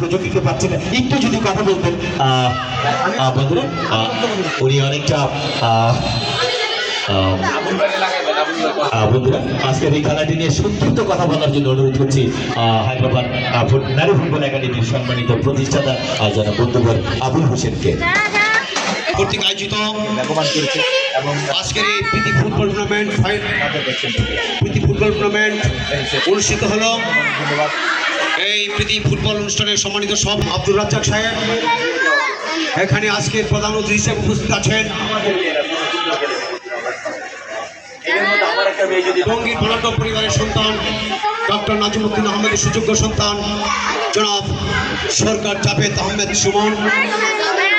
সুযোগ দিতে পারছি না। একটু যদি কথা বলতেন। উনি অনেকটা বন্ধুরা, আজকের এই খেলাটি নিয়ে সংক্ষিপ্ত কথা বলার জন্য অনুরোধ করছি হায়দ্রাবাদ নারী ফুটবল একাডেমির সম্মানিত প্রতিষ্ঠাতা জনাব বন্ধুবর আবুল হোসেনকে। কর্তৃক আয়োজিত আজকের এই প্রীতি ফুটবল টুর্নামেন্ট প্রীতি ফুটবল টুর্নামেন্ট অনুষ্ঠিত হলো। এই প্রীতি ফুটবল অনুষ্ঠানের সম্মানিত সব আব্দুল রাজ্জাক সাহেব। এখানে আজকের প্রধান অতিথি হিসেবে উপস্থিত আছেন। টঙ্গীর বরাদ্দ পরিবারের সন্তান ডক্টর নাজিমুদ্দিন আহমেদের সুযোগ্য সন্তান জনাব সরকার জাভেদ আহমেদ সুমন।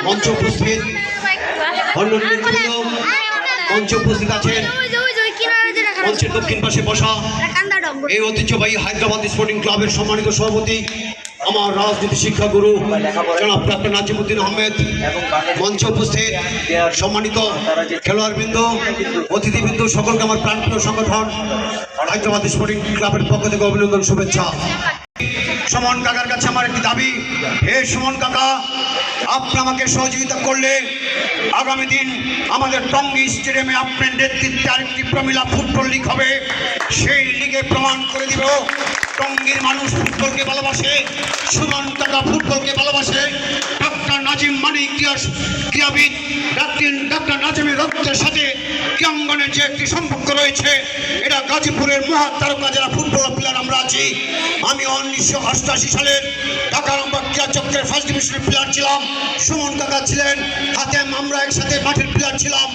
মঞ্চ উপস্থিত নেতৃবৃন্দ মঞ্চে উপস্থিত আছেন মঞ্চের দক্ষিণ পাশে বসা। এই ঐতিহ্যবাহী হায়দ্রাবাদ স্পোর্টিং ক্লাবের সম্মানিত সভাপতি আমার রাজনীতি শিক্ষাগুরু জনাব ডক্টর নাজিমুদ্দিন আহমেদ। মঞ্চ উপস্থিত সম্মানিত খেলোয়াড়বৃন্দ অতিথিবৃন্দ সকলকে আমার প্রাণপ্রিয় সংগঠন হায়দ্রাবাদ স্পোর্টিং ক্লাবের পক্ষ থেকে অভিনন্দন শুভেচ্ছা। সুমন কাকার কাছে আমার একটি দাবি। হে সুমন কাকা, আপনি আমাকে সহযোগিতা করলে আগামী দিন আমাদের টঙ্গী স্টেডিয়ামে আপনার নেতৃত্বে আরেকটি প্রমিলা ফুটবল লিগ হবে। সেই লিগে প্রমাণ করে দিব, টঙ্গীর মানুষ ফুটবলকে ভালোবাসে, সুমন কাকা ফুটবলকে ভালোবাসে। নাজিম মানিক ক্রিয়া ক্রীড়াবিদ ডাক্তার নাজিমের রক্তের সাথে ক্রীড়াঙ্গনের যে একটি সম্পর্ক রয়েছে, এটা গাজীপুরের মহা তারকা যারা ফুটবল প্লেয়ার আমরা আছি। আমি উনিশশো অষ্টাশি সালের ঢাকা রংবাগ ক্রীড়া চক্রের ফার্স্ট ডিভিশনের প্লেয়ার ছিলাম। সুমন কাকা ছিলেন হাতে আমরা একসাথে মাঠের প্লেয়ার ছিলাম।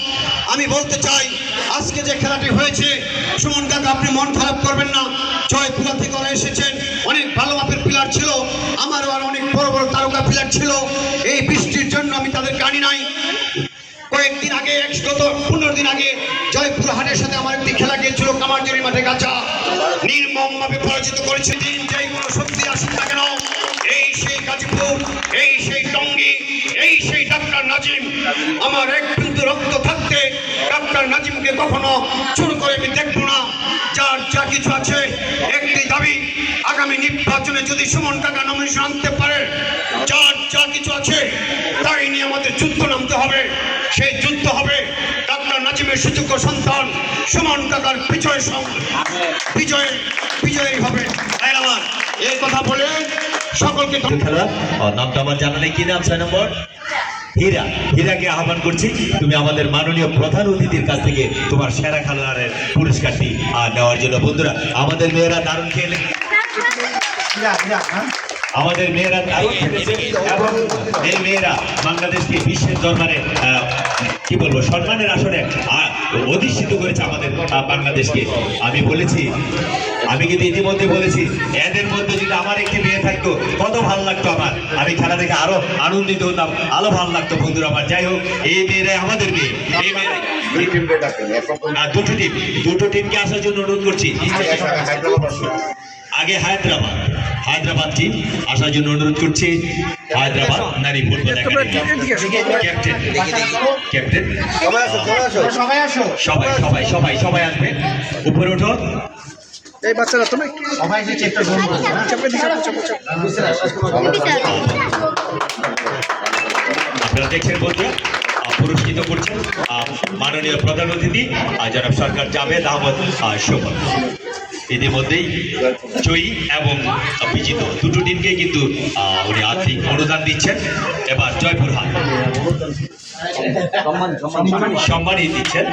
আমি বলতে চাই, আজকে যে খেলাটি হয়েছে, সুমন কাকা আপনি মন খারাপ করবেন না। জয়পুরা থেকে আগে গত পনেরো দিন আগে জয়পুর হাটের সাথে আমার একটি খেলা গিয়েছিল কামারজুরি মাঠে গাছা নির্মমভাবে পরাজিত করেছে দিন যেই কোনো শক্তি আসুক না কেন, এই সেই গাজীপুর, এই সেই টঙ্গী, এই সেই ডাক্তার নাজিম। আমার এক বিন্দু রক্ত থাকতে ডাক্তার নাজিমকে কখনো চুর করে আমি দেখব না। যার যা কিছু আছে, একটি দাবি, আগামী নির্বাচনে যদি সুমন টাকা নমিনেশন আনতে পারে, যার যা কিছু আছে তাই নিয়ে আমাদের যুদ্ধ নামতে হবে। সেই যুদ্ধ হবে ডাক্তার নাজিমের সুযোগ্য সন্তান সুমন কাকার বিজয় বিজয় বিজয়ী হবে। তাই আমার এই কথা বলে সকলকে আহ, নামটা আমার জানা নেই। কি নাম? ছয় নম্বর? হীরা। হীরাকে আহ্বান করছি তুমি আমাদের মাননীয় প্রধান অতিথির কাছ থেকে তোমার সেরা খেলোয়াড়ের পুরস্কারটি নেওয়ার জন্য। বন্ধুরা আমাদের মেয়েরা দারুণ খেলে। আমাদের মেয়েরা দারুণ খেলেছে এবং এই মেয়েরা বাংলাদেশকে বিশ্বের দরবারে আহ, কি বলব সম্মানের আসনে অধিষ্ঠিত করেছে আমাদের বাংলাদেশকে। আমি বলেছি আমি কিন্তু ইতিমধ্যে বলেছি এদের মধ্যে যদি আমার একটি মেয়ে থাকতো কত ভালো লাগতো আমার। আমি খেলা দেখে আরও আনন্দিত হতাম আরও ভালো লাগতো বন্ধুরা আমার। যাই হোক এই মেয়েরাই আমাদের মেয়ে। এই মেয়েরাই দুটো টিম। দুটো টিমকে আসার জন্য অনুরোধ করছি। আগে হায়দ্রাবাদ। হায়দ্রাবাদ টিম আসার জন্য অনুরোধ করছি। হায়দ্রাবাদ নারী ফুটবল একাডেমি। ক্যাপ্টেন ক্যাপ্টেন সবাই আসো সবাই সবাই সবাই সবাই আসবেন উপরে ওঠো। এই বাচ্চারা তুমি সবাই এসেছে একটা চাপে দিকে চাপে আপনারা দেখছেন বন্ধুরা পুরস্কৃত করছেন মাননীয় প্রধান অতিথি আর যারা সরকার জাভেদ আহমদ আহ, শোভন ইতিমধ্যেই জয়ী এবং বিজিত। দুটো টিমকে কিন্তু উনি আর্থিক অনুদান দিচ্ছেন। এবার জয়পুরহাট সম্মানই দিচ্ছেন।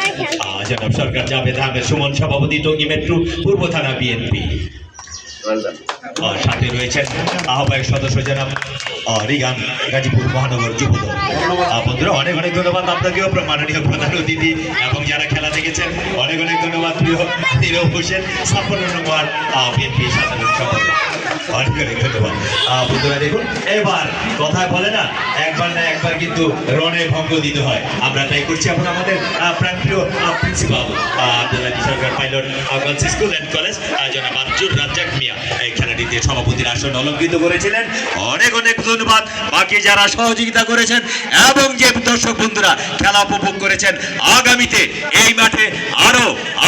জনাব সরকার জাভেদ আহমেদ, সুমন সভাপতি, টঙ্গী মেট্রো, পূর্ব থানা বিএনপি। সাথে রয়েছেন আহ্বায়ক সদস্য জনাব আহ, রিগান গাজীপুর মহানগর যুবদল। বন্ধুরা অনেক অনেক ধন্যবাদ আপনাকেও মাননীয় প্রধান অতিথি এবং যারা খেলা দেখেছেন অনেক অনেক ধন্যবাদ প্রিয় নীরব হোসেন ছাপ্পান্ন নম্বর বিএনপি সাধারণ সম্পাদক। অনেক অনেক ধন্যবাদ। বন্ধুরা দেখুন এবার কথায় বলে না একবার না একবার কিন্তু রনে ভঙ্গ দিতে হয়। আমরা তাই করছি এখন আমাদের প্রাণপ্রিয় principal Abdullah Sarkar pilot girls school and college জনাব আব্দুল রাজ্জাক মিয়া। খেলাটিতে সভাপতির আসন অলঙ্কৃত করেছিলেন। অনেক অনেক ধন্যবাদ। বাকি যারা সহযোগিতা করেছেন এবং যে দর্শক বন্ধুরা খেলা উপভোগ করেছেন, আগামীতে এই মাঠে আরও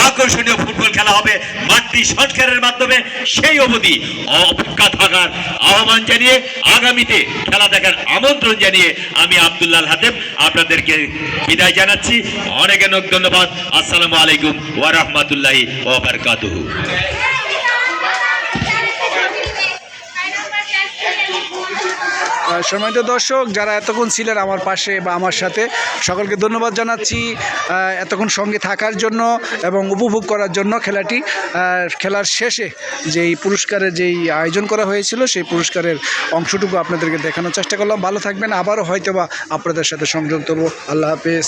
আকর্ষণীয় ফুটবল খেলা হবে। মাঠটি সংস্কারের মাধ্যমে সেই অবধি অপেক্ষা থাকার আহ্বান জানিয়ে আগামীতে খেলা দেখার আমন্ত্রণ জানিয়ে আমি আব্দুল্লাহ হাতেম আপনাদেরকে বিদায় জানাচ্ছি। অনেক অনেক ধন্যবাদ। আসসালামু আলাইকুম ওয়া রাহমাতুল্লাহি ওয়া সম্মানিত দর্শক, যারা এতক্ষণ ছিলেন আমার পাশে বা আমার সাথে, সকলকে ধন্যবাদ জানাচ্ছি এতক্ষণ সঙ্গে থাকার জন্য এবং উপভোগ করার জন্য খেলাটি খেলার শেষে যেই পুরস্কারের যেই আয়োজন করা হয়েছিল, সেই পুরস্কারের অংশটুকু আপনাদেরকে দেখানোর চেষ্টা করলাম। ভালো থাকবেন, আবারও হয়তো বা আপনাদের সাথে সংযুক্ত হব। আল্লাহ হাফেজ।